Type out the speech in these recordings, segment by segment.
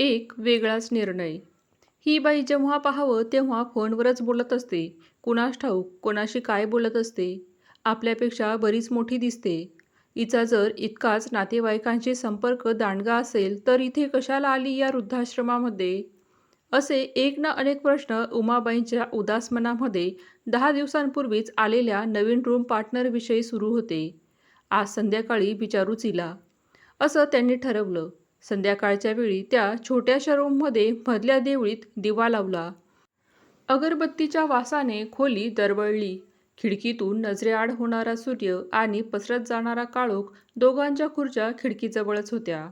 एक वेगळाच निर्णय. ही बाई जेव्हा पाहावं तेव्हा फोनवरच बोलत असते. कुणास ठाऊक कोणाशी काय बोलत असते? आपल्यापेक्षा बरीच मोठी दिसते. हिचा जर इतकाच नातेवाईकांशी संपर्क दांडगा असेल तर इथे कशाला आली या वृद्धाश्रमामध्ये? असे एक ना अनेक प्रश्न उमाबाईंच्या उदास मनामध्ये दहा दिवसांपूर्वीच आलेल्या नवीन रूम पार्टनरविषयी सुरू होते. आज संध्याकाळी विचारूच हिला. असं त्यांनी ठरवलं. संध्याकाळच्या वेळी त्या छोट्याशा रूममध्ये मधल्या देवळीत दिवा लावला. अगरबत्तीच्या वासाने खोली दरवळली. खिडकीतून नजरेआड होणारा सूर्य आणि पसरत जाणारा काळोख दोघांच्या खुर्च्या खिडकीजवळच होत्या.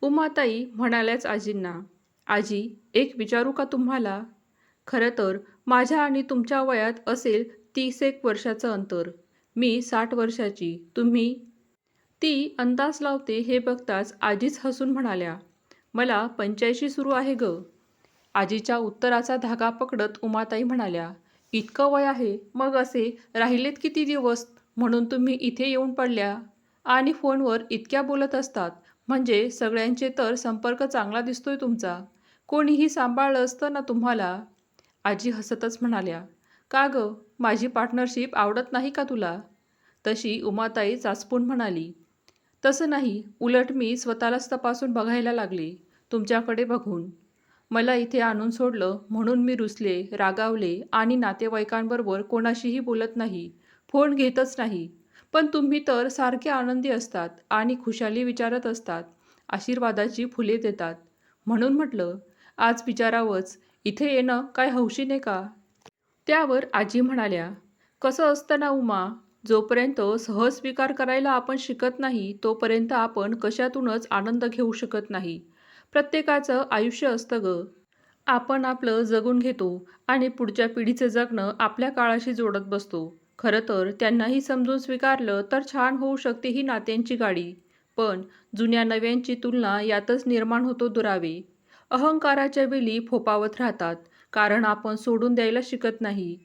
उमाताई म्हणाल्याच आजींना आजी एक विचारू का तुम्हाला? खरं तर माझ्या आणि तुमच्या वयात असेल तीस एक वर्षाचं अंतर. मी साठ वर्षाची. तुम्ही ती अंदाज लावते हे बघताच आजीच हसून म्हणाल्या मला पंच्याऐंशी सुरू आहे ग. आजीच्या उत्तराचा धागा पकडत उमाताई म्हणाल्या इतकं वय आहे मग असे राहिलेत किती दिवस? म्हणून तुम्ही इथे येऊन पडल्या. आणि फोनवर इतक्या बोलत असतात. म्हणजे सगळ्यांचे तर संपर्क चांगला दिसतोय तुमचा. कोणीही सांभाळलं असतं ना तुम्हाला? आजी हसतच म्हणाल्या का गं? माझी पार्टनरशिप आवडत नाही का तुला? तशी उमाताई चाचपून म्हणाली तसं नाही उलट मी स्वतःलाच तपासून बघायला लागले. तुमच्याकडे बघून. मला इथे आणून सोडलं म्हणून मी रुसले रागावले आणि नातेवाईकांबरोबर कोणाशीही बोलत नाही. फोन घेतच नाही. पण तुम्ही तर सारखे आनंदी असतात आणि खुशाली विचारत असतात. आशीर्वादाची फुले देतात. म्हणून म्हटलं आज विचारावंच. इथे येणं काय हौशीने का? त्यावर आजी म्हणाल्या कसं असतं ना उमा? जोपर्यंत सहज स्वीकार करायला आपण शिकत नाही तोपर्यंत आपण कशातूनच आनंद घेऊ शकत नाही. प्रत्येकाचं आयुष्य असतं ग. आपण आपलं जगून घेतो आणि पुढच्या पिढीचं जगणं आपल्या काळाशी जोडत बसतो. खरं तर त्यांनाही समजून स्वीकारलं तर छान होऊ शकते ही नात्यांची गाडी. पण जुन्या नव्यांची तुलना यातच निर्माण होतो दुरावे. अहंकाराच्या वेली फोपावत राहतात कारण आपण सोडून द्यायला शिकत नाही.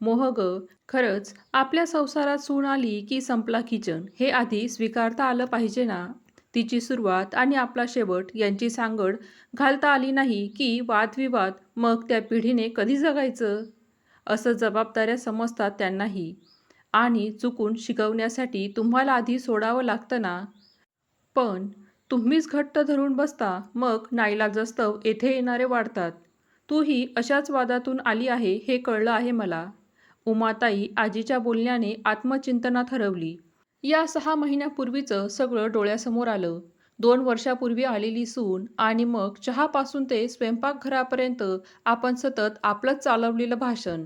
मोह ग खरंच आपल्या संसारात सून आली की संपला किचन हे आधी स्वीकारता आलं पाहिजे ना? तिची सुरुवात आणि आपला शेवट यांची सांगड घालता आली नाही की वादविवाद मग त्या पिढीने कधी जगायचं? असं जबाबदाऱ्या समजतात त्यांनाही. आणि चुकून शिकवण्यासाठी तुम्हाला आधी सोडावं लागतं ना? पण तुम्हीच घट्ट धरून बसता मग नाईलाजस्तव येथे येणारे वाढतात. तूही अशाच वादातून आली आहे हे कळलं आहे मला. उमाताई आजीच्या बोलण्याने आत्मचिंतनात हरवली या सहा महिन्यापूर्वीचं सगळं डोळ्यासमोर आलं. दोन वर्षापूर्वी आलेली सून आणि मग चहापासून ते स्वयंपाकघरापर्यंत आपण सतत आपलंच चालवलेलं भाषण.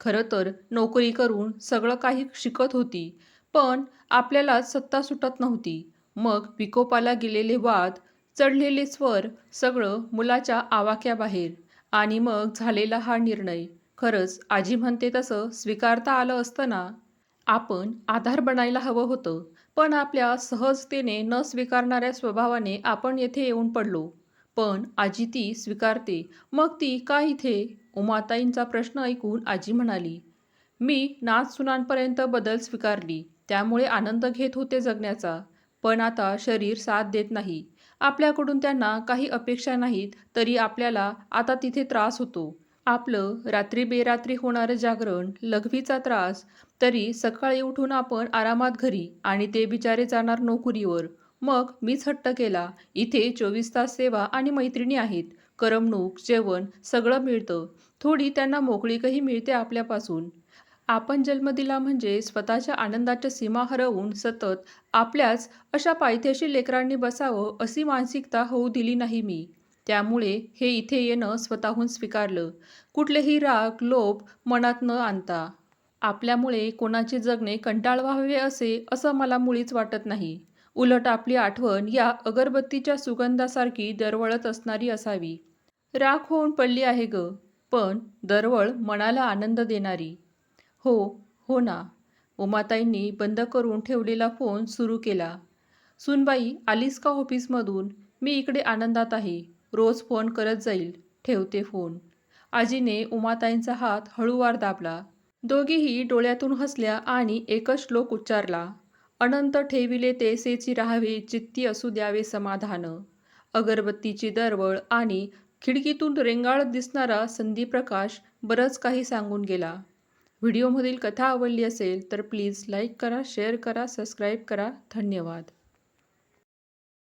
खरं तर नोकरी करून सगळं काही शिकत होती पण आपल्यालाच सत्ता सुटत नव्हती. मग विकोपाला गेलेले वाद चढलेले स्वर सगळं मुलाच्या आवाक्याबाहेर आणि मग झालेला हा निर्णय. खरंच आजी म्हणते तसं स्वीकारता आलं असतं ना आपण आधार बनायला हवं होतं. पण आपल्या सहजतेने न स्वीकारणाऱ्या स्वभावाने आपण येथे येऊन पडलो. पण आजी ती स्वीकारते. मग ती का इथे? उमाताईंचा प्रश्न ऐकून आजी म्हणाली मी नाच सुनांपर्यंत बदल स्वीकारली. त्यामुळे आनंद घेत होते जगण्याचा. पण आता शरीर साथ देत नाही. आपल्याकडून त्यांना काही अपेक्षा नाहीत तरी आपल्याला आता तिथे त्रास होतो. आपलं रात्री बेरात्री होणारं जागरण लघवीचा त्रास तरी सकाळी उठून आपण आरामात घरी आणि ते बिचारे जाणार नोकरीवर. मग मीच हट्ट केला इथे चोवीस तास सेवा आणि मैत्रिणी आहेत करमणूक जेवण सगळं मिळतं. थोडी त्यांना मोकळीकही मिळते आपल्यापासून. आपण जन्म दिला म्हणजे स्वतःच्या आनंदाच्या सीमा हरवून सतत आपल्याच अशा पायथ्याशी लेकरांनी बसावं अशी मानसिकता होऊ दिली नाही मी. त्यामुळे हे इथे येणं स्वतःहून स्वीकारलं. कुठलेही राग लोभ मनात न आणता. आपल्यामुळे कोणाचे जगणे कंटाळ व्हावे असे असं मला मुळीच वाटत नाही. उलट आपली आठवण या अगरबत्तीच्या सुगंधासारखी दरवळत असणारी असावी. राख होऊन पडली आहे ग पण दरवळ मनाला आनंद देणारी. हो हो ना. उमाताईंनी बंद करून ठेवलेला फोन सुरू केला. सुनबाई आलीस का ऑफिसमधून? मी इकडे आनंदात आहे. रोज फोन करत जाईल ठेवते फोन. आजीने उमाताईंचा हात हळूवार दाबला. दोघीही डोळ्यातून हसल्या आणि एकच श्लोक उच्चारला अनंत ठेविले तेसेची राहावे चित्ती असू द्यावे समाधान. अगरबत्तीची दरवळ आणि खिडकीतून रेंगाळत दिसणारा संधीप्रकाश बरंच काही सांगून गेला. व्हिडिओमधील कथा आवडली असेल तर प्लीज लाईक करा शेअर करा सबस्क्राईब करा. धन्यवाद.